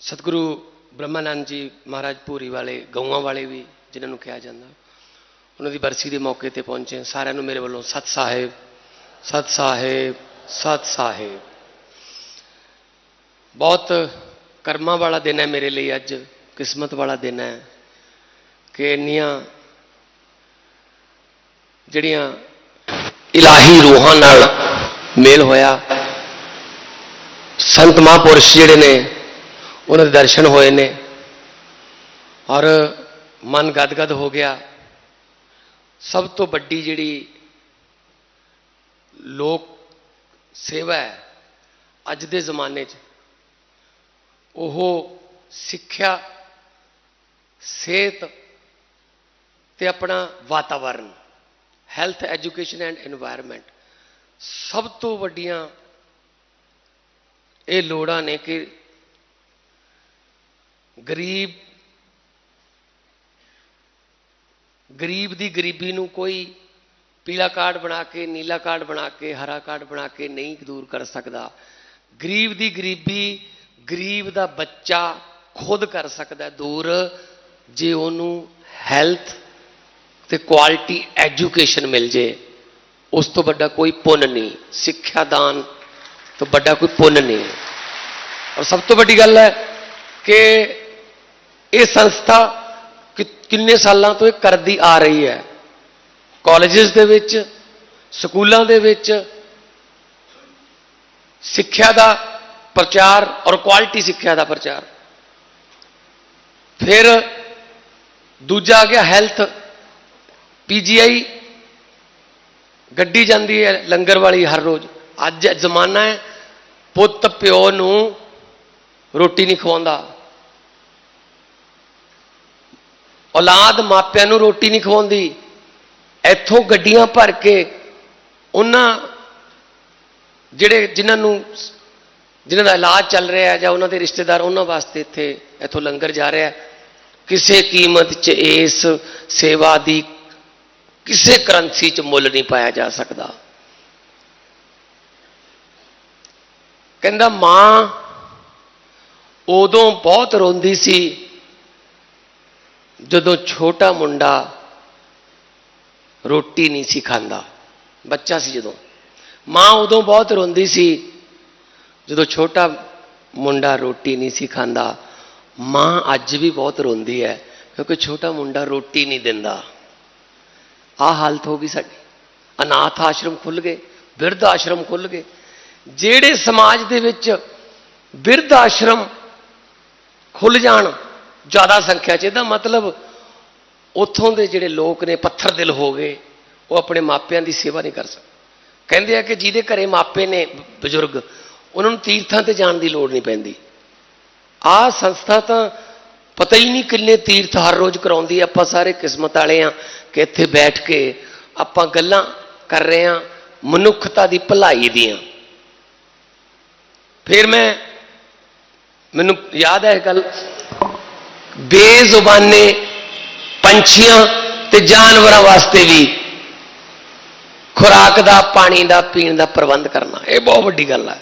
ਸਤਿਗੁਰੂ ਬ੍ਰਹਮਾਨੰਦ ਜੀ ਮਹਾਰਾਜ ਪੂਰੀ ਵਾਲੇ, ਗਊਆਂ ਵਾਲੇ ਵੀ ਜਿਨ੍ਹਾਂ ਨੂੰ ਕਿਹਾ ਜਾਂਦਾ। ਉਹਨਾਂ ਦੀ ਬਰਸੀ ਦੇ ਮੌਕੇ ਤੇ ਪਹੁੰਚੇ ਸਾਰਿਆਂ ਨੂੰ ਮੇਰੇ ਵੱਲੋਂ ਸਤ ਸਾਹਿਬ ਸਤ ਸਾਹਿਬ ਸਤ ਸਾਹਿਬ। ਬਹੁਤ ਕਰਮਾਂ ਵਾਲਾ ਦਿਨ ਹੈ ਮੇਰੇ ਲਈ ਅੱਜ, ਕਿਸਮਤ ਵਾਲਾ ਦਿਨ ਹੈ ਕਿ ਇੰਨੀਆਂ ਜਿਹੜੀਆਂ ਇਲਾਹੀ ਰੂਹਾਂ ਨਾਲ ਮੇਲ ਹੋਇਆ ਸੰਤ ਮਹਾਂਪੁਰਸ਼ ਜਿਹੜੇ ਨੇ ਉਹਨਾਂ ਦੇ ਦਰਸ਼ਨ ਹੋਏ ਨੇ। ਔਰ ਮਨ ਗਦਗਦ ਹੋ ਗਿਆ। ਸਭ ਤੋਂ ਵੱਡੀ ਜਿਹੜੀ ਲੋਕ ਸੇਵਾ ਹੈ, ਅੱਜ ਦੇ ਜ਼ਮਾਨੇ 'ਚ, ਉਹ ਸਿੱਖਿਆ, ਸਿਹਤ ਤੇ ਆਪਣਾ ਵਾਤਾਵਰਨ ਹੈਲਥ ਐਜੂਕੇਸ਼ਨ ਐਂਡ এনवायरमेंट ਸਭ ਤੋਂ ਵੱਡੀਆਂ ਇਹ ਲੋੜਾਂ ਨੇ ਕਿ ਗਰੀਬ ਗਰੀਬ ਦੀ ਗਰੀਬੀ ਨੂੰ ਕੋਈ ਪੀਲਾ ਕਾਰਡ ਬਣਾ ਕੇ, ਨੀਲਾ ਕਾਰਡ ਬਣਾ ਕੇ, ਹਰਾ ਕਾਰਡ ਬਣਾ ਕੇ ਨਹੀਂ ਦੂਰ ਕਰ ਸਕਦਾ। ਗਰੀਬ ਦੀ ਗਰੀਬੀ, ਗਰੀਬ ਦਾ ਬੱਚਾ ਖੁਦ ਕਰ ਸਕਦਾ ਦੂਰ, ਜੇ ਉਹਨੂੰ ਹੈਲਥ ਤੇ ਕੁਆਲਿਟੀ ਐਜੂਕੇਸ਼ਨ ਮਿਲ ਜੇ। ਉਸ ਤੋਂ ਵੱਡਾ ਕੋਈ ਪੁੰਨ ਨਹੀਂ। ਸਿੱਖਿਆ ਦਾਨ ਤੋਂ ਵੱਡਾ ਕੋਈ ਪੁੰਨ ਨਹੀਂ। ਔਰ ਸਭ ਤੋਂ ਵੱਡੀ ਗੱਲ ਹੈ ਕਿ ਇਹ ਸੰਸਥਾ ਕਿ- ਕਿੰਨੇ ਸਾਲਾਂ ਤੋਂ ਇਹ ਕਰਦੀ ਆ ਰਹੀ ਹੈ? ਕਾਲਜਸ ਦੇ ਵਿੱਚ, ਸਕੂਲਾਂ ਦੇ ਵਿੱਚ ਸਿੱਖਿਆ ਦਾ ਪ੍ਰਚਾਰ ਔਰ ਕੁਆਲਿਟੀ ਸਿੱਖਿਆ ਦਾ ਪ੍ਰਚਾਰ। ਫਿਰ ਦੂਜਾ ਆ ਗਿਆ ਹੈਲਥ ਪੀਜੀਆਈ ਗੱਡੀ ਜਾਂਦੀ ਹੈ ਲੰਗਰ ਵਾਲੀ ਹਰ ਰੋਜ਼। ਅੱਜ ਜ਼ਮਾਨਾ ਹੈ, ਪੁੱਤ ਪਿਓ ਨੂੰ ਰੋਟੀ ਨਹੀਂ ਖਵਾਉਂਦਾ। ਔਲਾਦ ਮਾਪਿਆਂ ਨੂੰ ਰੋਟੀ ਨਹੀਂ ਖਵਾਉਂਦੀ। ਇੱਥੋਂ ਗੱਡੀਆਂ ਭਰ ਕੇ ਉਹਨਾਂ ਜਿਹੜੇ ਜਿਨ੍ਹਾਂ ਨੂੰ ਜਿਨ੍ਹਾਂ ਦਾ ਇਲਾਜ ਚੱਲ ਰਿਹਾ ਜਾਂ ਉਹਨਾਂ ਦੇ ਰਿਸ਼ਤੇਦਾਰ ਉਹਨਾਂ ਵਾਸਤੇ ਇੱਥੇ, ਇੱਥੋਂ ਲੰਗਰ ਜਾ ਰਿਹਾ ਕਿਸੇ ਕੀਮਤ 'ਚ ਇਸ ਸੇਵਾ ਦੀ ਕਿਸੇ ਕਰੰਸੀ 'ਚ ਮੁੱਲ ਨਹੀਂ ਪਾਇਆ ਜਾ ਸਕਦਾ। ਕਹਿੰਦਾ ਮਾਂ ਉਦੋਂ ਬਹੁਤ ਰੋਂਦੀ ਸੀ ਜਦੋਂ ਛੋਟਾ ਮੁੰਡਾ ਰੋਟੀ ਨਹੀਂ ਸੀ ਖਾਂਦਾ, ਬੱਚਾ ਸੀ ਜਦੋਂ, ਮਾਂ ਉਦੋਂ ਬਹੁਤ ਰੋਂਦੀ ਸੀ, ਜਦੋਂ ਛੋਟਾ ਮੁੰਡਾ ਰੋਟੀ ਨਹੀਂ ਸੀ ਖਾਂਦਾ, ਮਾਂ ਅੱਜ ਵੀ ਬਹੁਤ ਰੋਂਦੀ ਹੈ, ਕਿਉਂਕਿ ਛੋਟਾ ਮੁੰਡਾ ਰੋਟੀ ਨਹੀਂ ਦਿੰਦਾ। ਆਹ ਹਾਲਤ ਹੋ ਗਈ ਸਾਡੀ। ਅਨਾਥ ਆਸ਼ਰਮ ਖੁੱਲ ਗਏ, ਬਿਰਧ ਆਸ਼ਰਮ ਖੁੱਲ ਗਏ। ਜਿਹੜੇ ਸਮਾਜ ਦੇ ਵਿੱਚ ਬਿਰਧ ਆਸ਼ਰਮ ਖੁੱਲ ਜਾਣ ਜ਼ਿਆਦਾ ਸੰਖਿਆ 'ਚ। ਇਹਦਾ ਮਤਲਬ ਉੱਥੋਂ ਦੇ ਜਿਹੜੇ ਲੋਕ ਨੇ, ਪੱਥਰ ਦਿਲ ਹੋ ਗਏ, ਉਹ ਆਪਣੇ ਮਾਪਿਆਂ ਦੀ ਸੇਵਾ ਨਹੀਂ ਕਰ ਸਕਦੇ। ਕਹਿੰਦੇ ਆ ਕਿ ਜਿਹਦੇ ਘਰੇ ਮਾਪੇ ਨੇ, ਬਜ਼ੁਰਗ, ਉਹਨਾਂ ਨੂੰ ਤੀਰਥਾਂ ਤੇ ਜਾਣ ਦੀ ਲੋੜ ਨਹੀਂ ਪੈਂਦੀ। ਆਹ ਸੰਸਥਾ ਤਾਂ ਪਤਾ ਹੀ ਨਹੀਂ ਕਿੰਨੇ ਤੀਰਥ ਹਰ ਰੋਜ਼ ਕਰਾਉਂਦੀ ਆਪਾਂ ਸਾਰੇ ਕਿਸਮਤ ਵਾਲੇ ਆ ਕਿ ਇੱਥੇ ਬੈਠ ਕੇ ਆਪਾਂ ਗੱਲਾਂ ਕਰ ਰਹੇ ਆ, ਮਨੁੱਖਤਾ ਦੀ ਭਲਾਈ ਦੀਆਂ। ਫਿਰ ਮੈਂ, ਮੈਨੂੰ ਯਾਦ ਹੈ ਇਹ ਗੱਲ ਬੇਜ਼ੁਬਾਨੇ, ਪੰਛੀਆਂ ਤੇ ਜਾਨਵਰਾਂ ਵਾਸਤੇ ਵੀ ਖੁਰਾਕ ਦਾ, ਪਾਣੀ ਦਾ, ਪੀਣ ਦਾ ਪ੍ਰਬੰਧ ਕਰਨਾ। ਇਹ ਬਹੁਤ ਵੱਡੀ ਗੱਲ ਹੈ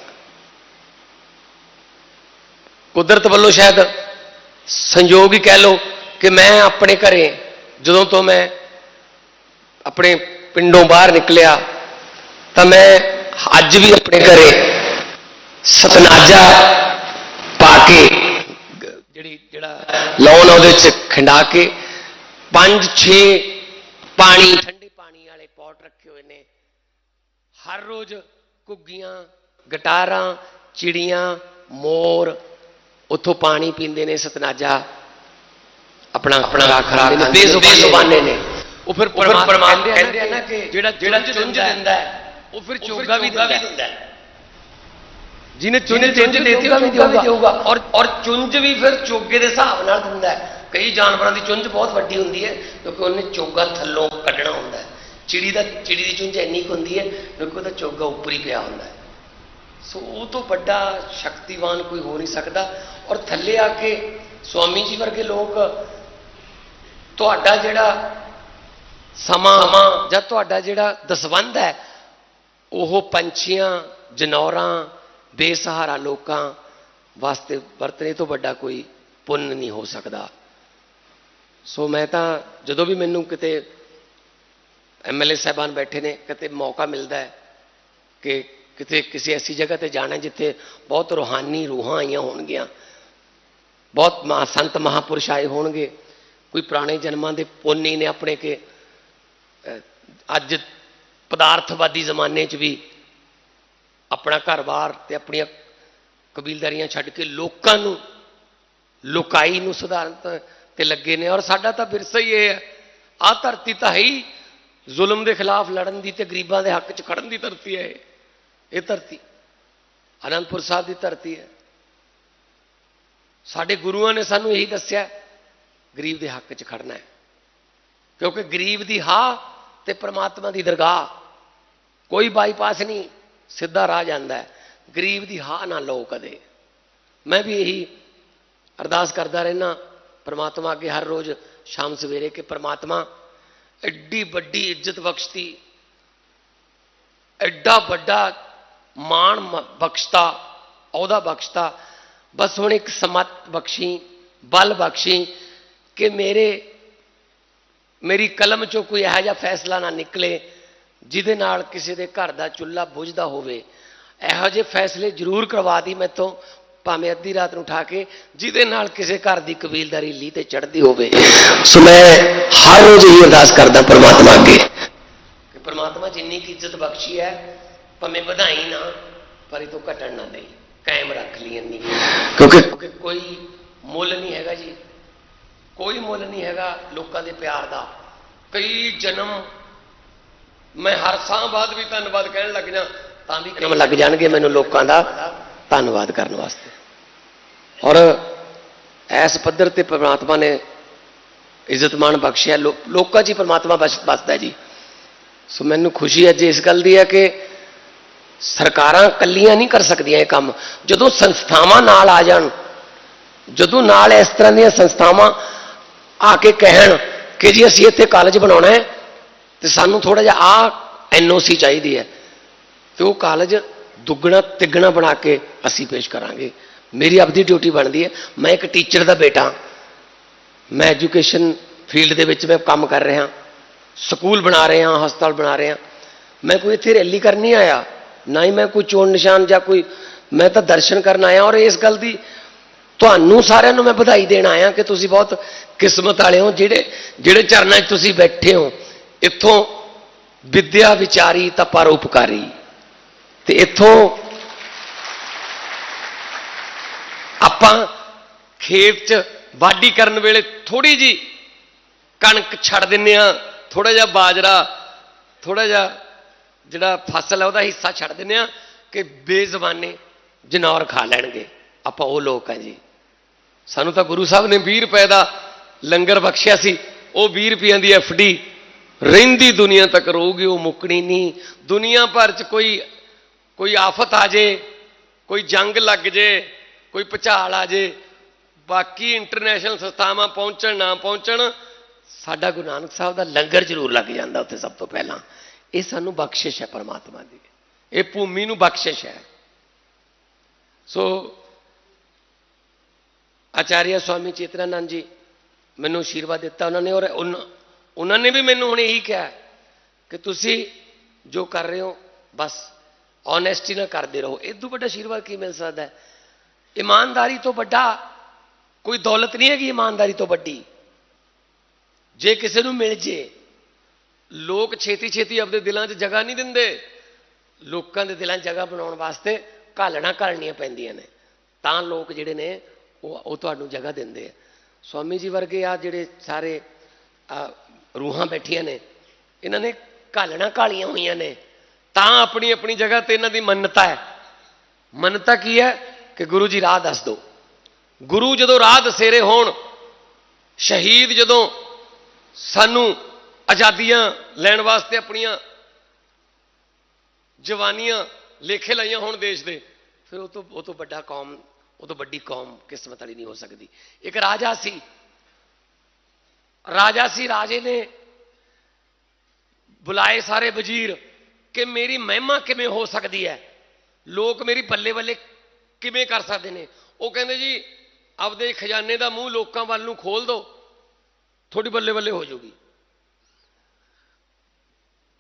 ਕੁਦਰਤ ਵੱਲੋਂ ਸ਼ਾਇਦ ਸੰਯੋਗ ਹੀ ਕਹਿ ਲਓ ਕਿ ਮੈਂ ਆਪਣੇ ਘਰੇ, ਜਦੋਂ ਤੋਂ ਮੈਂ ਆਪਣੇ ਪਿੰਡੋਂ ਬਾਹਰ ਨਿਕਲਿਆ, ਤਾਂ ਮੈਂ ਅੱਜ ਵੀ ਆਪਣੇ ਘਰੇ ਸਤਨਾਜਾ ਪਾ ਕੇ ਜਿਹੜੀ ਜਿਹੜਾ ਲਾਉਣ ਉਹਦੇ ਵਿੱਚ ਖੰਡਾ ਕੇ ਪੰਜ ਛੇ ਪਾਣੀ ਠੰਡੇ ਪਾਣੀ ਵਾਲੇ ਪੌਟ ਰੱਖੇ ਹੋਏ ਨੇ। ਹਰ ਰੋਜ਼ ਘੁੱਗੀਆਂ ਗਟਾਰਾਂ ਚਿੜੀਆਂ ਮੋਰ ਉੱਥੋਂ ਪਾਣੀ ਪੀਂਦੇ ਨੇ ਸਤਨਾਜਾ ਆਪਣਾ ਆਪਣਾ ਨੇ ਬੇਜ਼ੁਬਾਨੇ ਨੇ। ਉਹ ਫਿਰ ਪਰਮਾਤਮਾ ਕਹਿੰਦੇ ਆ ਨਾ ਕਿ ਜਿਹੜਾ ਜਿਹੜਾ ਚੁੰਝ ਦਿੰਦਾ ਉਹ ਫਿਰ ਚੋਗਾ ਵੀ ਦਿੰਦਾ ਹੈ। ਜਿਹਨੇ ਚੁੰਝ ਚੁੰਝ ਦੇਤੀ ਉਹ ਵੀ ਦੇਊਗਾ। ਔਰ ਔਰ ਚੁੰਝ ਵੀ ਫਿਰ ਚੋਗੇ ਦੇ ਹਿਸਾਬ ਨਾਲ ਦਿੰਦਾ ਹੈ। ਕਈ ਜਾਨਵਰਾਂ ਦੀ ਚੁੰਝ ਬਹੁਤ ਵੱਡੀ ਹੁੰਦੀ ਹੈ ਕਿਉਂਕਿ ਉਹਨੇ ਚੋਗਾ ਥੱਲੋਂ ਕੱਢਣਾ ਹੁੰਦਾ ਹੈ। ਚਿੜੀ ਦਾ ਚਿੜੀ ਦੀ ਚੁੰਝ ਇੰਨੀ ਕੁ ਹੁੰਦੀ ਹੈ ਕਿਉਂਕਿ ਉਹਦਾ ਚੋਗਾ ਉੱਪਰ ਹੀ ਪਿਆ ਹੁੰਦਾ ਹੈ। ਸੋ ਉਹ ਤੋਂ ਵੱਡਾ ਸ਼ਕਤੀਵਾਨ ਕੋਈ ਹੋ ਨਹੀਂ ਸਕਦਾ। ਔਰ ਥੱਲੇ ਆ ਕੇ ਸਵਾਮੀ ਜੀ ਵਰਗੇ ਲੋਕ ਤੁਹਾਡਾ ਜਿਹੜਾ ਸਮਾਂ ਜਾਂ ਤੁਹਾਡਾ ਜਿਹੜਾ ਦਸਵੰਧ ਹੈ ਉਹ ਪੰਛੀਆਂ ਜਨੌਰਾਂ ਬੇਸਹਾਰਾ ਲੋਕਾਂ ਵਾਸਤੇ ਵਰਤਣੇ ਤੋਂ ਵੱਡਾ ਕੋਈ ਪੁੰਨ ਨਹੀਂ ਹੋ ਸਕਦਾ। ਸੋ ਮੈਂ ਤਾਂ ਜਦੋਂ ਵੀ ਮੈਨੂੰ ਕਿਤੇ ਐਮਐਲਏ ਸਾਹਿਬਾਨ ਬੈਠੇ ਨੇ, ਕਿਤੇ ਮੌਕਾ ਮਿਲਦਾ ਹੈ ਕਿ ਕਿਤੇ ਕਿਸੇ ਐਸੀ ਜਗ੍ਹਾ ਤੇ ਜਾਣਾ ਜਿੱਥੇ ਬਹੁਤ ਰੂਹਾਨੀ ਰੂਹਾਂ ਆਈਆਂ ਹੋਣਗੀਆਂ, ਬਹੁਤ ਮਾ ਸੰਤ ਮਹਾਪੁਰਸ਼ ਆਏ ਹੋਣਗੇ, ਕੋਈ ਪੁਰਾਣੇ ਜਨਮਾਂ ਦੇ ਪੁੰਨੀ ਨੇ ਆਪਣੇ ਕੇ ਅੱਜ ਪਦਾਰਥਵਾਦੀ ਜ਼ਮਾਨੇ 'ਚ ਵੀ ਆਪਣਾ ਘਰ-ਬਾਰ ਤੇ ਆਪਣੀਆਂ ਕਬੀਲਦਾਰੀਆਂ ਛੱਡ ਕੇ ਲੋਕਾਂ ਨੂੰ, ਲੋਕਾਈ ਨੂੰ ਸੁਧਾਰਨ ਤੇ- ਲੱਗੇ ਨੇ। ਔਰ ਸਾਡਾ ਤਾਂ ਵਿਰਸਾ ਹੀ ਇਹ ਹੈ, ਆਹ ਧਰਤੀ ਤਾਂ ਹੈ ਹੀ ਜ਼ੁਲਮ ਦੇ ਖਿਲਾਫ ਲੜਨ ਦੀ ਤੇ ਗਰੀਬਾਂ ਦੇ ਹੱਕ 'ਚ ਖੜਨ ਦੀ ਧਰਤੀ ਹੈ ਇਹ। ਧਰਤੀ, ਅਨੰਦਪੁਰ ਸਾਹਿਬ ਦੀ ਧਰਤੀ ਹੈ। ਸਾਡੇ ਗੁਰੂਆਂ ਨੇ ਸਾਨੂੰ ਇਹੀ ਦੱਸਿਆ, ਗਰੀਬ ਦੇ ਹੱਕ 'ਚ ਖੜਨਾ ਹੈ। ਕਿਉਂਕਿ ਗਰੀਬ ਦੀ ਹਾਂ ਤੇ ਪ੍ਰਮਾਤਮਾ ਦੀ ਦਰਗਾਹ, ਕੋਈ ਬਾਈਪਾਸ ਨਹੀਂ। ਸਿੱਧਾ ਰਾਹ ਜਾਂਦਾ ਗਰੀਬ ਦੀ ਹਾਂ ਨਾ ਲਓ ਕਦੇ। ਮੈਂ ਵੀ ਇਹੀ ਅਰਦਾਸ ਕਰਦਾ ਰਹਿਣਾ ਪਰਮਾਤਮਾ ਅੱਗੇ ਹਰ ਰੋਜ਼ ਸ਼ਾਮ ਸਵੇਰੇ ਕਿ ਪਰਮਾਤਮਾ ਐਡੀ ਵੱਡੀ ਇੱਜ਼ਤ ਬਖਸ਼ਤੀ, ਐਡਾ ਵੱਡਾ ਮਾਣ ਬਖਸ਼ਤਾ, ਅਹੁਦਾ ਬਖਸ਼ਤਾ, ਬਸ ਹੁਣ ਇੱਕ ਸਮਤ ਬਖਸ਼ੀ, ਬਲ ਬਖਸ਼ੀ ਕਿ ਮੇਰੇ, ਮੇਰੀ ਕਲਮ ਚੋਂ ਕੋਈ ਇਹੋ ਜਿਹਾ ਫੈਸਲਾ ਨਾ ਨਿਕਲੇ। ਜਿਹਦੇ ਨਾਲ ਕਿਸੇ ਦੇ ਘਰ ਦਾ ਚੁੱਲ੍ਹਾ ਬੁਝਦਾ ਹੋਵੇ, ਇਹੋ ਜਿਹੇ ਫੈਸਲੇ ਜ਼ਰੂਰ ਕਰਵਾ ਦੀ ਮੈਥੋਂ, ਭਾਵੇਂ ਅੱਧੀ ਰਾਤ ਨੂੰ ਉਠਾ ਕੇ ਜਿਹਦੇ ਨਾਲ ਕਿਸੇ ਘਰ ਦੀ ਕਬੀਲਦਾਰੀ ਲੀ ਤੇ ਚੜਦੀ ਹੋਵੇ। ਸੋ ਮੈਂ ਹਰ ਰੋਜ਼ ਇਹ ਅਰਦਾਸ ਕਰਦਾ ਪਰਮਾਤਮਾ ਅੱਗੇ। ਕਿ ਪਰਮਾਤਮਾ ਜਿੰਨੀ ਕੀ ਇੱਜ਼ਤ ਬਖਸ਼ੀ ਹੈ, ਭਾਵੇਂ ਵਧਾਈ ਨਾ, ਪਰ ਇਹ ਤੋਂ ਘਟਣ ਨਾ ਦੇਈ, ਕਾਇਮ ਰੱਖ ਲਈ ਇੰਨੀ। ਕਿਉਂਕਿ ਕਿਉਂਕਿ ਕੋਈ ਮੁੱਲ ਨਹੀਂ ਹੈਗਾ ਜੀ। ਕੋਈ ਮੁੱਲ ਨਹੀਂ ਹੈਗਾ ਲੋਕਾਂ ਦੇ ਪਿਆਰ ਦਾ। ਕਈ ਜਨਮ ਮੈਂ ਹਰ ਸਾਹ ਬਾਅਦ ਵੀ ਧੰਨਵਾਦ ਕਹਿਣ ਲੱਗ ਜਾ, ਤਾਂ ਵੀ ਕੰਮ ਲੱਗ ਜਾਣਗੇ ਮੈਨੂੰ ਲੋਕਾਂ ਦਾ ਧੰਨਵਾਦ ਕਰਨ ਵਾਸਤੇ। ਔਰ ਐਸ ਪੱਧਰ ਤੇ ਪ੍ਰਮਾਤਮਾ ਨੇ ਇੱਜ਼ਤਮਾਨ ਬਖਸ਼ਿਆ। ਲੋ- ਲੋਕਾਂ 'ਚ ਹੀ ਪ੍ਰਮਾਤਮਾ ਬਸ ਬਸਦਾ ਜੀ। ਸੋ ਮੈਨੂੰ ਖੁਸ਼ੀ ਅੱਜ ਇਸ ਗੱਲ ਦੀ ਹੈ ਕਿ ਸਰਕਾਰਾਂ ਕੱਲੀਆਂ ਨਹੀਂ ਕਰ ਸਕਦੀਆਂ ਇਹ ਕੰਮ। ਜਦੋਂ ਸੰਸਥਾਵਾਂ ਨਾਲ ਆ ਜਾਣ, ਜਦੋਂ ਨਾਲ ਇਸ ਤਰ੍ਹਾਂ ਦੀਆਂ ਸੰਸਥਾਵਾਂ ਆ ਕੇ ਕਹਿਣ ਕਿ ਜੀ ਅਸੀਂ ਇੱਥੇ ਕਾਲਜ ਬਣਾਉਣਾ ਹੈ ਤੇ ਸਾਨੂੰ ਥੋੜਾ ਜਿਹਾ ਆ ਐਨਓਸੀ ਚਾਹੀਦੀ ਹੈ ਤੇ ਉਹ ਕਾਲਜ ਦੁੱਗਣਾ, ਤਿੱਗਣਾ ਬਣਾ ਕੇ ਅਸੀਂ ਪੇਸ਼ ਕਰਾਂਗੇ। ਮੇਰੀ ਆਪਦੀ ਡਿਊਟੀ ਬਣਦੀ ਹੈ। ਮੈਂ ਇੱਕ ਟੀਚਰ ਦਾ ਬੇਟਾ ਮੈਂ ਐਜੂਕੇਸ਼ਨ ਫੀਲਡ ਦੇ ਵਿੱਚ ਮੈਂ ਕੰਮ ਕਰ ਰਿਹਾ ਸਕੂਲ ਬਣਾ ਰਿਹਾ ਹਸਪਤਾਲ ਬਣਾ ਰਿਹਾ ਮੈਂ ਕੋਈ ਇੱਥੇ ਰੈਲੀ ਕਰਨ ਨਹੀਂ ਆਇਆ। ਨਾ ਹੀ ਮੈਂ ਕੋਈ ਚੋਣ ਨਿਸ਼ਾਨ ਜਾਂ ਕੋਈ, ਮੈਂ ਤਾਂ ਦਰਸ਼ਨ ਕਰਨ ਆਇਆ ਔਰ ਇਸ ਗੱਲ ਦੀ ਤੁਹਾਨੂੰ ਸਾਰਿਆਂ ਨੂੰ ਮੈਂ ਵਧਾਈ ਦੇਣ ਆਇਆ ਕਿ ਤੁਸੀਂ ਬਹੁਤ ਕਿਸਮਤ ਵਾਲੇ ਹੋ, ਜਿਹੜੇ ਜਿਹੜੇ ਚਰਨਾਂ 'ਚ ਤੁਸੀਂ ਬੈਠੇ ਹੋ। ਇੱਥੋਂ ਵਿਦਿਆ ਵਿਚਾਰੀ ਤਾਂ ਪਰਉਪਕਾਰੀ ਤੇ ਇੱਥੋਂ ਆਪਾਂ ਖੇਤ 'ਚ ਵਾਢੀ ਕਰਨ ਵੇਲੇ ਥੋੜੀ ਜੀ ਕਣਕ ਛੱਡ ਦਿੰਨੇ ਆ ਥੋੜਾ ਜਿਹਾ ਬਾਜਰਾ ਥੋੜਾ ਜਿਹਾ ਜਿਹੜਾ ਫਸਲ ਹੈ ਉਹਦਾ ਹਿੱਸਾ ਛੱਡ ਦਿੰਨੇ ਆ ਕਿ ਬੇਜ਼ਬਾਨੇ ਜਨੌਰ ਖਾ ਲੈਣਗੇ। ਆਪਾਂ ਉਹ ਲੋਕ ਆ ਜੀ। ਸਾਨੂੰ ਤਾਂ ਗੁਰੂ ਸਾਹਿਬ ਨੇ 20 ਰੁਪਏ ਦਾ ਲੰਗਰ ਬਖਸ਼ਿਆ ਸੀ, ਉਹ 20 ਰੁਪਈਆਂ ਦੀ ਐਫਡੀ ਰਹਿੰਦੀ ਦੁਨੀਆ ਤੱਕ ਰਹੂਗੀ, ਉਹ ਮੁੱਕਣੀ ਨਹੀਂ। ਦੁਨੀਆ ਭਰ 'ਚ ਕੋਈ ਕੋਈ ਆਫਤ ਆ ਜੇ, ਕੋਈ ਜੰਗ ਲੱਗ ਜੇ, ਕੋਈ ਭੁਚਾਲ ਆ ਜੇ, ਬਾਕੀ ਇੰਟਰਨੈਸ਼ਨਲ ਸੰਸਥਾਵਾਂ ਪਹੁੰਚਣ, ਨਾ ਪਹੁੰਚਣ, ਸਾਡਾ ਗੁਰੂ ਨਾਨਕ ਸਾਹਿਬ ਦਾ ਲੰਗਰ ਜ਼ਰੂਰ ਲੱਗ ਜਾਂਦਾ ਉੱਥੇ ਸਭ ਤੋਂ ਪਹਿਲਾਂ। ਇਹ ਸਾਨੂੰ ਬਖਸ਼ਿਸ਼ ਹੈ ਪਰਮਾਤਮਾ ਦੀ। ਇਹ ਭੂਮੀ ਨੂੰ ਬਖਸ਼ਿਸ਼ ਹੈ। ਸੋ, ਆਚਾਰੀਆ ਸਵਾਮੀ ਚੇਤਨਾਨੰਦ ਜੀ, ਮੈਨੂੰ ਆਸ਼ੀਰਵਾਦ ਦਿੱਤਾ ਉਹਨਾਂ ਨੇ ਔਰ ਉਨ- ਉਹਨਾਂ ਨੇ ਵੀ ਮੈਨੂੰ ਹੁਣ ਇਹੀ ਕਿਹਾ ਕਿ ਤੁਸੀਂ ਜੋ ਕਰ ਰਹੇ ਹੋ, ਬਸ ਓਨੈਸਟੀ ਨਾਲ ਕਰਦੇ ਰਹੋ। ਇਹ ਤੋਂ ਵੱਡਾ ਆਸ਼ੀਰਵਾਦ ਕੀ ਮਿਲ ਸਕਦਾ ਹੈ? ਇਮਾਨਦਾਰੀ ਤੋਂ ਵੱਡਾ ਕੋਈ ਦੌਲਤ ਨਹੀਂ ਹੈਗੀ ਇਮਾਨਦਾਰੀ ਤੋਂ ਵੱਡੀ। ਜੇ ਕਿਸੇ ਨੂੰ ਮਿਲ ਜੇ, ਲੋਕ ਛੇਤੀ ਛੇਤੀ ਆਪਣੇ ਦਿਲਾਂ 'ਚ ਜਗ੍ਹਾ ਨਹੀਂ ਦਿੰਦੇ। ਲੋਕਾਂ ਦੇ ਦਿਲਾਂ 'ਚ ਜਗ੍ਹਾ ਬਣਾਉਣ ਵਾਸਤੇ ਘਾਲਣਾ ਘਾਲਣੀਆਂ ਪੈਂਦੀਆਂ ਨੇ। ਤਾਂ ਲੋਕ ਜਿਹੜੇ ਨੇ, ਉਹ ਉਹ ਤੁਹਾਨੂੰ ਜਗ੍ਹਾ ਦਿੰਦੇ ਆ। ਸਵਾਮੀ ਜੀ ਵਰਗੇ ਆ ਜਿਹੜੇ ਸਾਰੇ ਰੂਹਾਂ ਬੈਠੀਆਂ ਨੇ, ਇਹਨਾਂ ਨੇ ਘਾਲਣਾ ਘਾਲੀਆਂ ਹੋਈਆਂ ਨੇ। ਤਾਂ ਆਪਣੀ ਆਪਣੀ ਜਗ੍ਹਾ ਤੇ ਇਹਨਾਂ ਦੀ ਮੰਨਤਾ ਹੈ। ਮੰਨਤਾ ਕੀ ਹੈ? ਕਿ ਗੁਰੂ ਜੀ ਰਾਹ ਦੱਸ ਦਿਓ। ਗੁਰੂ ਜਦੋਂ ਰਾਹ ਦਸੇਰੇ ਹੋਣ, ਸ਼ਹੀਦ ਜਦੋਂ ਸਾਨੂੰ ਆਜ਼ਾਦੀਆਂ ਲੈਣ ਵਾਸਤੇ ਆਪਣੀਆਂ ਜਵਾਨੀਆਂ ਲੇਖੇ ਲਾਈਆਂ ਹੋਣ ਦੇਸ਼ ਦੇ, ਫਿਰ ਉਹ ਤੋਂ ਉਹ ਤੋਂ ਵੱਡਾ ਕੌਮ, ਉਹ ਤੋਂ ਵੱਡੀ ਕੌਮ ਕਿਸਮਤ ਵਾਲੀ ਨਹੀਂ ਹੋ ਸਕਦੀ। ਇੱਕ ਰਾਜਾ ਸੀ ਰਾਜਾ ਸੀ, ਰਾਜੇ ਨੇ ਬੁਲਾਏ ਸਾਰੇ ਵਜ਼ੀਰ ਕਿ ਮੇਰੀ ਮਹਿਮਾ ਕਿਵੇਂ ਹੋ ਸਕਦੀ ਹੈ? ਲੋਕ ਮੇਰੀ ਬੱਲੇ ਬੱਲੇ ਕਿਵੇਂ ਕਰ ਸਕਦੇ ਨੇ? ਉਹ ਕਹਿੰਦੇ ਜੀ, ਆਪਦੇ ਖਜ਼ਾਨੇ ਦਾ ਮੂੰਹ ਲੋਕਾਂ ਵੱਲ ਨੂੰ ਖੋਲ ਦਿਓ ਥੋੜੀ ਬੱਲੇ ਬੱਲੇ ਹੋ ਜਾਊਗੀ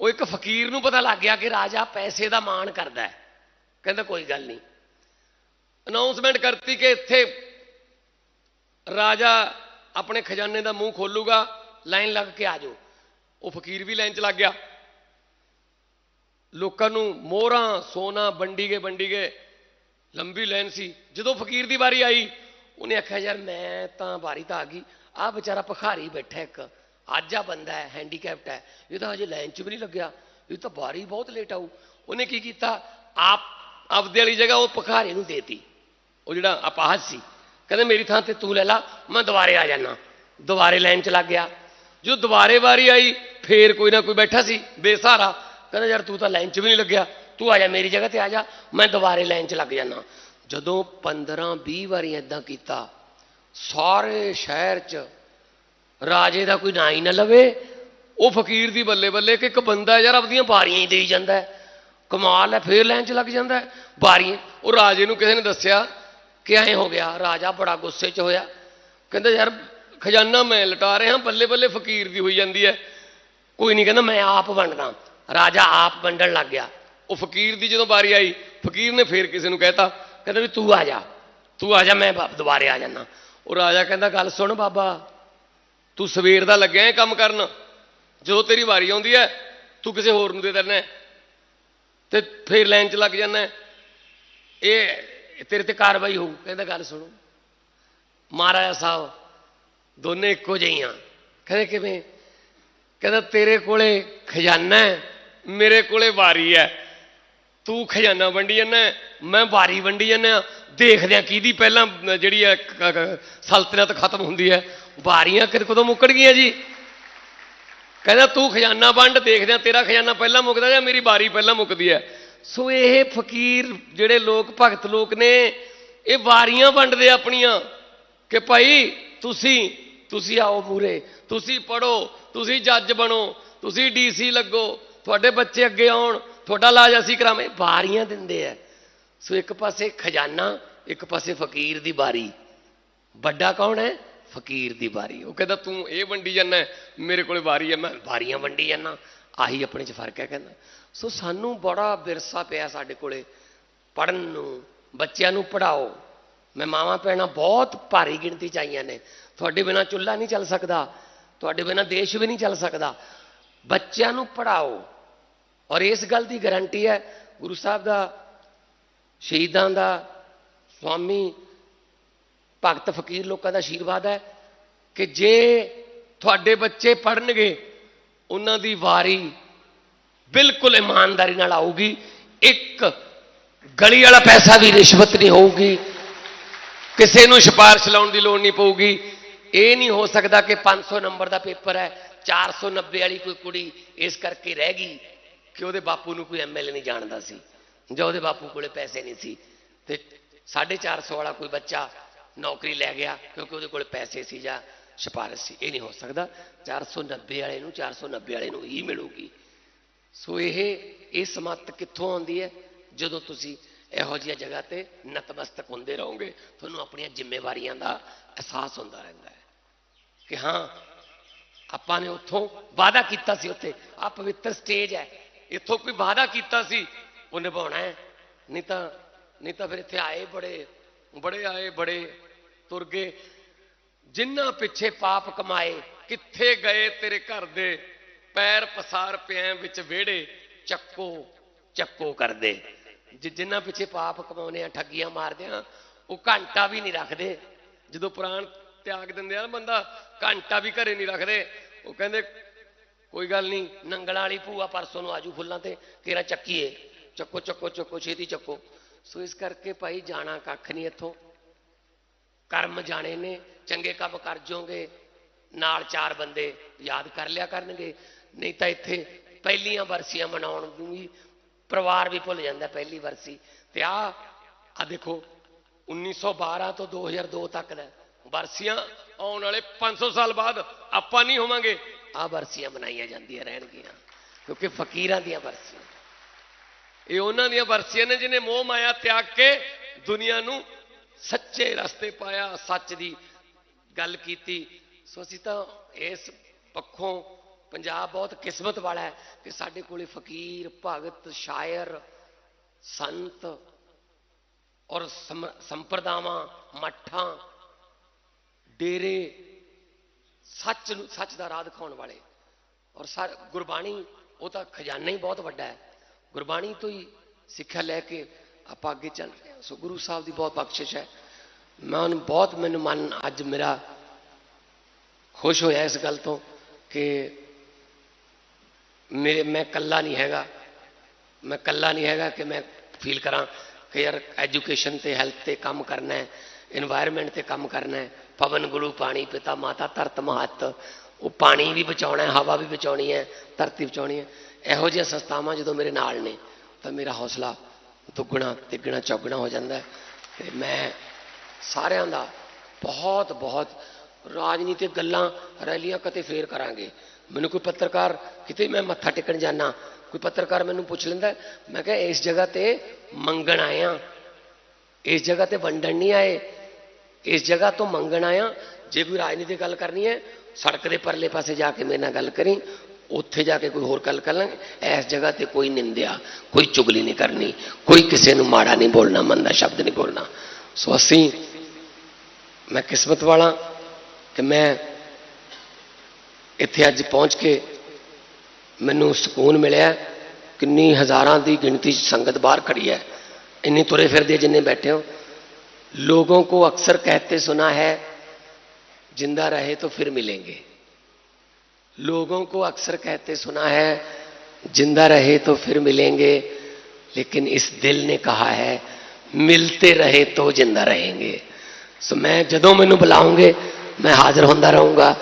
ਉਹ ਇੱਕ ਫਕੀਰ ਨੂੰ ਪਤਾ ਲੱਗ ਗਿਆ ਕਿ ਰਾਜਾ ਪੈਸੇ ਦਾ ਮਾਣ ਕਰਦਾ ਹੈ। ਕਹਿੰਦਾ, ਕੋਈ ਗੱਲ ਨਹੀਂ। ਅਨਾਉਂਸਮੈਂਟ ਕਰਤੀ ਕਿ ਇੱਥੇ ਰਾਜਾ ਆਪਣੇ ਖਜ਼ਾਨੇ ਦਾ ਮੂੰਹ ਖੋਲੂਗਾ, ਲਾਈਨ ਲੱਗ ਕੇ ਆ ਜਾਓ। ਉਹ ਫਕੀਰ ਵੀ ਲਾਈਨ 'ਚ ਲੱਗ ਗਿਆ। ਲੋਕਾਂ ਨੂੰ ਮੋਹਰਾਂ, ਸੋਨਾ ਵੰਡੀ ਗਏ ਵੰਡੀ ਗਏ ਲੰਬੀ ਲਾਈਨ ਸੀ। ਜਦੋਂ ਫਕੀਰ ਦੀ ਵਾਰੀ ਆਈ, ਉਹਨੇ ਆਖਿਆ, ਯਾਰ, ਮੈਂ ਤਾਂ ਵਾਰੀ ਤਾਂ ਆ ਗਈ। ਆ ਵਿਚਾਰਾ ਭਖਾਰੀ ਬੈਠਾ ਇੱਕ। ਅੱਜ ਆ ਬੰਦਾ ਹੈ ਹੈਂਡੀਕੈਪਟ ਹੈ। ਇਹ ਤਾਂ ਹਜੇ ਲਾਈਨ 'ਚ ਵੀ ਨਹੀਂ ਲੱਗਿਆ। ਇਹ ਤਾਂ ਵਾਰੀ ਬਹੁਤ ਲੇਟ ਆਊ। ਉਹਨੇ ਕੀ ਕੀਤਾ? ਆਪ, ਆਪਦੇ ਵਾਲੀ ਜਗ੍ਹਾ ਉਹ ਭਖਾਰੀ ਨੂੰ ਦੇਤੀ। ਉਹ ਜਿਹੜਾ ਅਪਾਹਜ ਸੀ। ਕਹਿੰਦਾ, ਮੇਰੀ ਥਾਂ ਤੇ ਤੂੰ ਲੈ ਲਾ, ਮੈਂ ਦੁਬਾਰੇ ਆ ਜਾਣਾ ਦੁਬਾਰੇ ਲਾਈਨ 'ਚ ਲੱਗ ਗਿਆ। ਜਦੋਂ ਦੁਬਾਰੇ ਵਾਰੀ ਆਈ, ਫੇਰ ਕੋਈ ਨਾ ਕੋਈ ਬੈਠਾ ਸੀ, ਬੇਸਹਾਰਾ। ਕਹਿੰਦਾ, ਯਾਰ, ਤੂੰ ਤਾਂ ਲਾਈਨ 'ਚ ਵੀ ਨਹੀਂ ਲੱਗਿਆ। ਤੂੰ ਆ ਜਾ, ਮੇਰੀ ਜਗ੍ਹਾ ਤੇ ਆ ਜਾ, ਮੈਂ ਦੁਬਾਰੇ ਲਾਈਨ 'ਚ ਲੱਗ ਜਾਣਾ ਜਦੋਂ 15 20 ਵਾਰੀ ਇਦਾਂ ਕੀਤਾ, ਸਾਰੇ ਸ਼ਹਿਰ 'ਚ ਰਾਜੇ ਦਾ ਕੋਈ ਨਾਂ ਹੀ ਨਾ ਲਵੇ। ਉਹ ਫਕੀਰ ਦੀ ਬੱਲੇ ਬੱਲੇ ਕਿ ਇੱਕ ਬੰਦਾ ਯਾਰ ਆਪਦੀਆਂ ਬਾਰੀਆਂ ਹੀ ਦੇਈ ਜਾਂਦਾ ਕਮਾਲ ਹੈ, ਫੇਰ ਲਾਈਨ 'ਚ ਲੱਗ ਜਾਂਦਾ ਹੈ। ਬਾਰੀਆਂ, ਉਹ ਰਾਜੇ ਨੂੰ ਕਿਸੇ ਨੇ ਦੱਸਿਆ ਕਿ ਐਂ ਹੋ ਗਿਆ? ਰਾਜਾ ਬੜਾ ਗੁੱਸੇ 'ਚ ਹੋਇਆ। ਕਹਿੰਦਾ, ਯਾਰ, ਖਜ਼ਾਨਾ ਮੈਂ ਲਟਾ ਰਿਹਾ ਬੱਲੇ ਬੱਲੇ ਫਕੀਰ ਦੀ ਹੋਈ ਜਾਂਦੀ ਹੈ। ਕੋਈ ਨਹੀਂ ਕਹਿੰਦਾ, ਮੈਂ ਆਪ ਵੰਡਦਾ ਰਾਜਾ ਆਪ ਵੰਡਣ ਲੱਗ ਗਿਆ। ਉਹ ਫਕੀਰ ਦੀ ਜਦੋਂ ਵਾਰੀ ਆਈ, ਫਕੀਰ ਨੇ ਫੇਰ ਕਿਸੇ ਨੂੰ ਕਹਿਤਾ, ਕਹਿੰਦਾ ਵੀ ਤੂੰ ਆ ਜਾ। ਤੂੰ ਆ ਜਾ, ਮੈਂ ਦੁਬਾਰੇ ਆ ਜਾਣਾ ਉਹ ਰਾਜਾ ਕਹਿੰਦਾ, ਗੱਲ ਸੁਣ ਬਾਬਾ, ਤੂੰ ਸਵੇਰ ਦਾ ਲੱਗਿਆ ਹੈ ਕੰਮ ਕਰਨ। ਜਦੋਂ ਤੇਰੀ ਵਾਰੀ ਆਉਂਦੀ ਹੈ, ਤੂੰ ਕਿਸੇ ਹੋਰ ਨੂੰ ਦੇ ਦਿੰਦਾ ਤੇ ਫੇਰ ਲਾਈਨ 'ਚ ਲੱਗ ਜਾਂਦਾ ਇਹ ਤੇਰੇ ਤੇ ਕਾਰਵਾਈ ਹੋਊ, ਕਹਿੰਦਾ ਗੱਲ ਸੁਣੋ। ਮਹਾਰਾਜਾ ਸਾਹਿਬ ਦੋਨੇ ਇੱਕੋ ਜਿਹੀਆਂ ਕਹਿੰਦੇ ਕਿਵੇਂ? ਕਹਿੰਦਾ ਤੇਰੇ ਕੋਲੇ ਖਜ਼ਾਨਾ ਹੈ, ਮੇਰੇ ਕੋਲੇ ਵਾਰੀ ਹੈ। ਤੂੰ ਖਜ਼ਾਨਾ ਵੰਡੀ ਜਾਂਦਾ ਮੈਂ ਵਾਰੀ ਵੰਡੀ ਜਾਂਦਾ ਦੇਖਦੇ ਆ ਕਿਹਦੀ ਪਹਿਲਾਂ ਜਿਹੜੀ ਹੈ ਕ- ਸਲਤਨਤ ਖਤਮ ਹੁੰਦੀ ਹੈ। ਵਾਰੀਆਂ ਕਿਦ, ਕਦੋਂ ਮੁੱਕਣ ਗਈਆਂ ਜੀ? ਕਹਿੰਦਾ ਤੂੰ ਖਜ਼ਾਨਾ ਵੰਡ, ਦੇਖਦੇ ਆ ਤੇਰਾ ਖਜ਼ਾਨਾ ਪਹਿਲਾਂ ਮੁੱਕਦਾ ਜਾਂ ਮੇਰੀ ਵਾਰੀ ਪਹਿਲਾਂ ਮੁੱਕਦੀ ਹੈ। ਸੋ ਇਹ ਫਕੀਰ ਜਿਹੜੇ ਲੋਕ, ਭਗਤ ਲੋਕ ਨੇ, ਇਹ ਵਾਰੀਆਂ ਵੰਡਦੇ ਆਪਣੀਆਂ ਕਿ ਭਾਈ ਤੁਸੀਂ ਤੁਸੀਂ ਆਓ ਮੂਰੇ ਤੁਸੀਂ ਪੜੋ ਤੁਸੀਂ ਜੱਜ ਬਣੋ, ਤੁਸੀਂ ਡੀਸੀ ਲੱਗੋ, ਤੁਹਾਡੇ ਬੱਚੇ ਅੱਗੇ ਆਉਣ, ਤੁਹਾਡਾ ਇਲਾਜ ਅਸੀਂ ਕਰਾਵੇਂ ਵਾਰੀਆਂ ਦਿੰਦੇ ਆ। ਸੋ ਇੱਕ ਪਾਸੇ ਖਜ਼ਾਨਾ, ਇੱਕ ਪਾਸੇ ਫਕੀਰ ਦੀ ਬਾਰੀ ਵੱਡਾ ਕੌਣ ਹੈ? ਫਕੀਰ ਦੀ ਵਾਰੀ। ਉਹ ਕਹਿੰਦਾ, ਤੂੰ ਇਹ ਵੰਡੀ ਜਾਂਦਾ ਮੇਰੇ ਕੋਲੇ ਵਾਰੀ ਹੈ। ਮੈਂ ਵਾਰੀਆਂ ਵੰਡੀ ਜਾਂਦਾ, ਆਹੀ ਆਪਣੇ 'ਚ ਫ਼ਰਕ ਹੈ, ਕਹਿੰਦਾ। ਸੋ ਸਾਨੂੰ ਬੜਾ ਵਿਰਸਾ ਪਿਆ ਸਾਡੇ ਕੋਲੇ ਪੜਨ ਨੂੰ, ਬੱਚਿਆਂ ਨੂੰ ਪੜਾਓ ਮੈਂ ਮਾਵਾਂ ਭੈਣਾਂ ਬਹੁਤ ਭਾਰੀ ਗਿਣਤੀ ਚ ਆਈਆਂ ਨੇ। ਤੁਹਾਡੇ ਬਿਨਾ ਚੁੱਲ੍ਹਾ ਨਹੀਂ ਚੱਲ ਸਕਦਾ, ਤੁਹਾਡੇ ਬਿਨਾ ਦੇਸ਼ ਵੀ ਨਹੀਂ ਚੱਲ ਸਕਦਾ। ਬੱਚਿਆਂ ਨੂੰ ਪੜਾਓ ਔਰ ਇਸ ਗੱਲ ਦੀ ਗਾਰੰਟੀ ਹੈ, ਗੁਰੂ ਸਾਹਿਬ ਦਾ, ਸ਼ਹੀਦਾਂ ਦਾ, ਸਵਾਮੀ ਭਗਤ ਫਕੀਰ ਲੋਕਾਂ ਦਾ ਆਸ਼ੀਰਵਾਦ ਹੈ ਕਿ ਜੇ ਤੁਹਾਡੇ ਬੱਚੇ ਪੜਨਗੇ ਉਹਨਾਂ ਦੀ ਵਾਰੀ ਬਿਲਕੁਲ ਇਮਾਨਦਾਰੀ ਨਾਲ ਆਊਗੀ। ਇੱਕ ਗਲੀ ਵਾਲਾ ਪੈਸਾ ਵੀ ਰਿਸ਼ਵਤ ਨਹੀਂ ਹੋਊਗੀ। ਕਿਸੇ ਨੂੰ ਸਿਫਾਰਿਸ਼ ਲਾਉਣ ਦੀ ਲੋੜ ਨਹੀਂ ਪਊਗੀ। ਇਹ ਨਹੀਂ ਹੋ ਸਕਦਾ ਕਿ 500 ਨੰਬਰ ਦਾ ਪੇਪਰ ਹੈ 490 ਵਾਲੀ ਕੋਈ ਕੁੜੀ ਇਸ ਕਰਕੇ ਰਹਿ ਗਈ ਕਿ ਉਹਦੇ ਬਾਪੂ ਨੂੰ ਕੋਈ ਐਮਐਲਏ ਨਹੀਂ ਜਾਣਦਾ ਸੀ ਜਾਂ ਉਹਦੇ ਬਾਪੂ ਕੋਲੇ ਪੈਸੇ ਨਹੀਂ ਸੀ। ਤੇ 450 ਵਾਲਾ ਕੋਈ ਬੱਚਾ ਨੌਕਰੀ ਲੈ ਗਿਆ ਕਿਉਂਕਿ ਉਹਦੇ ਕੋਲ ਪੈਸੇ ਸੀ ਜਾਂ ਸਿਫਾਰਿਸ਼ ਸੀ। ਇਹ ਨਹੀਂ ਹੋ ਸਕਦਾ। 490 ਵਾਲੇ ਨੂੰ 490 ਵਾਲੇ ਨੂੰ ਹੀ ਮਿਲੂਗੀ। ਸੋ ਇਹ ਇਹ ਸਮੱਤ ਕਿੱਥੋਂ ਆਉਂਦੀ ਹੈ? ਜਦੋਂ ਤੁਸੀਂ ਇਹੋ ਜਿਹੀਆਂ ਜਗ੍ਹਾ ਤੇ ਨਤਮਸਤਕ ਹੁੰਦੇ ਰਹੋਗੇ, ਤੁਹਾਨੂੰ ਆਪਣੀਆਂ ਜ਼ਿੰਮੇਵਾਰੀਆਂ ਦਾ ਅਹਿਸਾਸ ਹੁੰਦਾ ਰਹਿੰਦਾ ਹੈ ਕਿ ਹਾਂ, ਆਪਾਂ ਨੇ ਉੱਥੋਂ ਵਾਅਦਾ ਕੀਤਾ ਸੀ ਉੱਥੇ। ਆ ਪਵਿੱਤਰ ਸਟੇਜ ਹੈ। ਇੱਥੋਂ ਕੋਈ ਵਾਅਦਾ ਕੀਤਾ ਸੀ, ਉਹ ਨਿਭਾਉਣਾ ਹੈ। ਨਹੀਂ ਤਾਂ ਨਹੀਂ ਤਾਂ ਫਿਰ ਇੱਥੇ ਆਏ ਬੜੇ ਬੜੇ ਆਏ, ਬੜੇ ਤੁਰ ਗਏ। ਜਿੰਨਾ ਪਿੱਛੇ ਪਾਪ ਕਮਾਏ, ਕਿੱਥੇ ਗਏ ਤੇਰੇ ਘਰ ਦੇ? ਪੈਰ ਪਸਾਰ ਪਿਆਂ ਵਿੱਚ ਵਿਹੜੇ, ਚੱਕੋ ਚੱਕੋ ਕਰਦੇ। ਜਿ- ਪਿੱਛੇ ਪਾਪ ਕਮਾਉਨੇ ਆ, ਠੱਗੀਆਂ ਮਾਰਦੇ ਆ, ਉਹ ਘੰਟਾ ਵੀ ਨਹੀਂ ਰੱਖਦੇ। ਜਦੋਂ ਪ੍ਰਾਣ ਤਿਆਗ ਦਿੰਦੇ ਆ ਨਾ ਬੰਦਾ, ਘੰਟਾ ਵੀ ਘਰੇ ਨਹੀਂ ਰੱਖਦੇ। ਉਹ ਕਹਿੰਦੇ, ਕੋਈ ਗੱਲ ਨਹੀਂ, ਨੰਗਲਾਂ ਵਾਲੀ ਭੂਆ ਪਰਸੋਂ ਨੂੰ ਆਜੂ ਫੁੱਲਾਂ ਤੇ ਤੇਰਾ ਚੱਕੀਏ। ਚੱਕੋ ਚੱਕੋ ਚੱਕੋ, ਛੇਤੀ ਚੱਕੋ। ਸੋ ਇਸ ਕਰਕੇ ਭਾਈ ਜਾਣਾ ਕੱਖ ਨਹੀਂ ਇੱਥੋਂ। ਕਰਮ ਜਾਣੇ ਨੇ, ਚੰਗੇ ਕੰਮ ਕਰ ਜੋਗੇ ਨਾਲ ਚਾਰ ਬੰਦੇ ਯਾਦ ਕਰ ਲਿਆ ਕਰਨਗੇ। ਨਹੀਂ ਤਾਂ ਇੱਥੇ ਪਹਿਲੀਆਂ ਵਰਸੀਆਂ ਮਨਾਉਣ ਨੂੰ ਵੀ ਪਰਿਵਾਰ ਵੀ ਭੁੱਲ ਜਾਂਦਾ ਪਹਿਲੀ ਵਰਸੀ। ਤੇ ਆ ਆ ਦੇਖੋ 1912 ਤੋਂ 2002 ਤੱਕ ਦਾ ਵਰਸੀਆਂ ਆਉਣ ਵਾਲੇ 500 ਸਾਲ ਬਾਅਦ ਆਪਾਂ ਨਹੀਂ ਹੋਵਾਂਗੇ। ਆ ਵਰਸੀਆਂ ਮਨਾਈਆਂ ਜਾਂਦੀਆਂ ਰਹਿਣਗੀਆਂ, ਕਿਉਂਕਿ ਫਕੀਰਾਂ ਦੀਆਂ ਵਰਸੀਆਂ। ਇਹ ਉਹਨਾਂ ਦੀਆਂ ਵਰਸੀਆਂ ਨੇ ਜਿਹਨੇ ਮੋਹ ਮਾਇਆ ਤਿਆਗ ਕੇ ਦੁਨੀਆ ਨੂੰ ਸੱਚੇ ਰਸਤੇ ਪਾਇਆ, ਸੱਚ ਦੀ ਗੱਲ ਕੀਤੀ। ਸੋ ਅਸੀਂ ਤਾਂ ਇਸ ਪੱਖੋਂ ਪੰਜਾਬ ਬਹੁਤ ਕਿਸਮਤ ਵਾਲਾ ਹੈ ਕਿ ਸਾਡੇ ਕੋਲੇ ਫਕੀਰ, ਭਗਤ, ਸ਼ਾਇਰ, ਸੰਤ ਔਰ ਸਮ- ਸੰਪਰਦਾਵਾਂ, ਮੱਠਾਂ, ਡੇਰੇ ਸੱਚ ਨੂੰ, ਸੱਚ ਦਾ ਰਾਹ ਦਿਖਾਉਣ ਵਾਲੇ। ਔਰ ਸਰ, ਗੁਰਬਾਣੀ ਉਹ ਤਾਂ ਖਜ਼ਾਨਾ ਹੀ ਬਹੁਤ ਵੱਡਾ ਹੈ। ਗੁਰਬਾਣੀ ਤੋਂ ਹੀ ਸਿੱਖਿਆ ਲੈ ਕੇ ਆਪਾਂ ਅੱਗੇ ਚੱਲ ਰਹੇ ਹਾਂ। ਸੋ ਗੁਰੂ ਸਾਹਿਬ ਦੀ ਬਹੁਤ ਬਖਸ਼ਿਸ਼ ਹੈ। ਮੈਂ ਉਹਨੂੰ ਬਹੁਤ, ਮੈਨੂੰ ਮਨ ਅੱਜ ਮੇਰਾ ਖੁਸ਼ ਹੋਇਆ ਇਸ ਗੱਲ ਤੋਂ ਕਿ ਮੇਰੇ ਮੈਂ ਕੱਲਾ ਨਹੀਂ ਹੈਗਾ। ਮੈਂ ਕੱਲਾ ਨਹੀਂ ਹੈਗਾ ਕਿ ਮੈਂ ਫੀਲ ਕਰਾਂ ਕਿ ਯਾਰ ਐਜੂਕੇਸ਼ਨ ਤੇ ਹੈਲਥ ਤੇ ਕੰਮ ਕਰਨਾ ਹੈ এনवायरमेंट ਤੇ ਕੰਮ ਕਰਨਾ ਹੈ। ਪਵਨ, ਗੁਰੂ, ਪਾਣੀ, ਪਿਤਾ, ਮਾਤਾ, ਧਰਤ, ਮਹੱਤ। ਉਹ ਪਾਣੀ ਵੀ ਬਚਾਉਣਾ ਹੈ, ਹਵਾ ਵੀ ਬਚਾਉਣੀ ਹੈ, ਧਰਤੀ ਬਚਾਉਣੀ ਹੈ। ਇਹੋ ਜਿਹੀਆਂ ਸੰਸਥਾਵਾਂ ਜਦੋਂ ਮੇਰੇ ਨਾਲ ਨੇ, ਤਾਂ ਮੇਰਾ ਹੌਸਲਾ ਦੁੱਗਣਾ, ਤਿੱਗਣਾ, ਚੌਗਣਾ ਹੋ ਜਾਂਦਾ ਤੇ ਮੈਂ ਸਾਰਿਆਂ ਦਾ ਬਹੁਤ ਬਹੁਤ ਰਾਜਨੀਤਿਕ ਗੱਲਾਂ, ਰੈਲੀਆਂ ਕਦੇ ਫੇਰ ਕਰਾਂਗੇ। ਮੈਨੂੰ ਕੋਈ ਪੱਤਰਕਾਰ ਕਿਤੇ ਮੈਂ ਮੱਥਾ ਟੇਕਣ ਜਾਣਾ ਕੋਈ ਪੱਤਰਕਾਰ ਮੈਨੂੰ ਪੁੱਛ ਲੈਂਦਾ, ਮੈਂ ਕਿਹਾ, ਇਸ ਜਗ੍ਹਾ ਤੇ ਮੰਗਣ ਆਇਆ ਇਸ ਜਗ੍ਹਾ ਤੇ ਵੰਡਣ ਨਹੀਂ ਆਏ। ਇਸ ਜਗ੍ਹਾ ਤੋਂ ਮੰਗਣ ਆਇਆ ਜੇ ਕੋਈ ਰਾਜਨੀਤਿਕ ਗੱਲ ਕਰਨੀ ਹੈ, ਸੜਕ ਦੇ ਪਰਲੇ ਪਾਸੇ ਜਾ ਕੇ ਮੇਰੇ ਨਾਲ ਗੱਲ ਕਰੀ, ਉੱਥੇ ਜਾ ਕੇ ਕੋਈ ਹੋਰ ਗੱਲ ਕਰ ਲਾਂਗੇ। ਇਸ ਜਗ੍ਹਾ ਤੇ ਕੋਈ ਨਿੰਦਿਆ, ਕੋਈ ਚੁਗਲੀ ਨਹੀਂ ਕਰਨੀ, ਕੋਈ ਕਿਸੇ ਨੂੰ ਮਾੜਾ ਨਹੀਂ ਬੋਲਣਾ ਮੰਦਾ ਸ਼ਬਦ ਨਹੀਂ ਬੋਲਣਾ। ਸੋ ਅਸੀਂ, ਮੈਂ ਕਿਸਮਤ ਵਾਲਾ, ਕਿ ਮੈਂ ਇੱਥੇ ਅੱਜ ਪਹੁੰਚ ਕੇ ਮੈਨੂੰ ਸਕੂਨ ਮਿਲਿਆ ਕਿੰਨੀ ਹਜ਼ਾਰਾਂ ਦੀ ਗਿਣਤੀ 'ਚ ਸੰਗਤ ਬਾਹਰ ਖੜੀ ਹੈ ਇੰਨੀ ਤੁਰੇ ਫਿਰਦੇ ਜਿੰਨੇ बैठे हो लोगों को अक्सर कहते सुना है जिंदा रहे तो फिर मिलेंगे लोगों को अक्सर कहते सुना है जिंदा रहे तो फिर मिलेंगे लेकिन इस दिल ने कहा है मिलते रहे तो जिंदा रहेंगे ਸੋ ਮੈਂ ਜਦੋਂ ਮੈਨੂੰ ਬੁਲਾਉਂਗੇ ਮੈਂ ਹਾਜ਼ਰ ਹੁੰਦਾ ਰਹੂੰਗਾ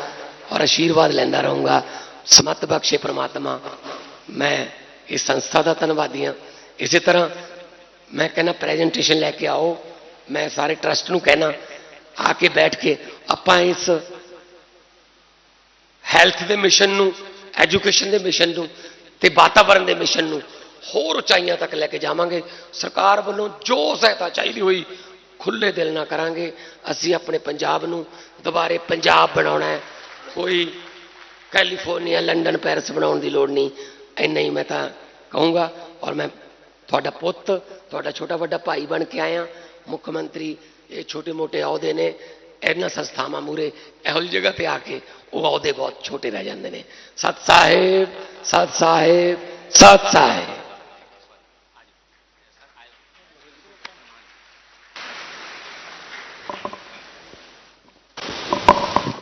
ਔਰ ਆਸ਼ੀਰਵਾਦ ਲੈਂਦਾ ਰਹੂੰਗਾ। ਸਮਤ ਬਖਸ਼ੇ ਪ੍ਰਮਾਤਮਾ। ਮੈਂ ਇਸ ਸੰਸਥਾ ਦਾ ਧੰਨਵਾਦੀ ਹਾਂ। ਇਸੇ ਤਰ੍ਹਾਂ ਮੈਂ ਕਹਿੰਦਾ ਪ੍ਰੈਜੈਂਟੇਸ਼ਨ ਲੈ ਕੇ ਆਓ। ਮੈਂ ਸਾਰੇ ਟਰਸਟ ਨੂੰ ਕਹਿਣਾ, ਆ ਕੇ ਬੈਠ ਕੇ ਆਪਾਂ ਇਸ ਹੈਲਥ ਦੇ ਮਿਸ਼ਨ ਨੂੰ ਐਜੂਕੇਸ਼ਨ ਦੇ ਮਿਸ਼ਨ ਨੂੰ ਤੇ ਵਾਤਾਵਰਣ ਦੇ ਮਿਸ਼ਨ ਨੂੰ ਹੋਰ ਉਚਾਈਆਂ ਤੱਕ ਲੈ ਕੇ ਜਾਵਾਂਗੇ। ਸਰਕਾਰ ਵੱਲੋਂ ਜੋ ਸਹਾਇਤਾ ਚਾਹੀਦੀ ਹੋਈ ਖੁੱਲੇ ਦਿਲ ਨਾਲ ਕਰਾਂਗੇ। ਅਸੀਂ ਆਪਣੇ ਪੰਜਾਬ ਨੂੰ ਦੁਬਾਰੇ ਪੰਜਾਬ ਬਣਾਉਣਾ ਹੈ। ਕੋਈ ਕੈਲੀਫੋਰਨੀਆ ਲੰਡਨ ਪੈਰਿਸ ਬਣਾਉਣ ਦੀ ਲੋੜ ਨਹੀਂ। ਇੰਨਾ ਹੀ ਮੈਂ ਤਾਂ ਕਹੂੰਗਾ ਔਰ ਮੈਂ ਤੁਹਾਡਾ ਪੁੱਤ, ਤੁਹਾਡਾ ਛੋਟਾ ਵੱਡਾ ਭਾਈ ਬਣ ਕੇ ਆਇਆ। ਮੁੱਖ ਮੰਤਰੀ, ਇਹ ਛੋਟੇ ਮੋਟੇ ਅਹੁਦੇ ਨੇ। ਇਹਨਾਂ ਸੰਸਥਾਵਾਂ ਮੂਰੇ ਇਹੋ ਜਿਹੀ ਜਗ੍ਹਾ ਤੇ ਆ ਕੇ ਉਹ ਅਹੁਦੇ ਬਹੁਤ ਛੋਟੇ ਰਹਿ ਜਾਂਦੇ ਨੇ। ਸਤ ਸਾਹਿਬ ਸਤ ਸਾਹਿਬ ਸਤ ਸਾਹਿਬ।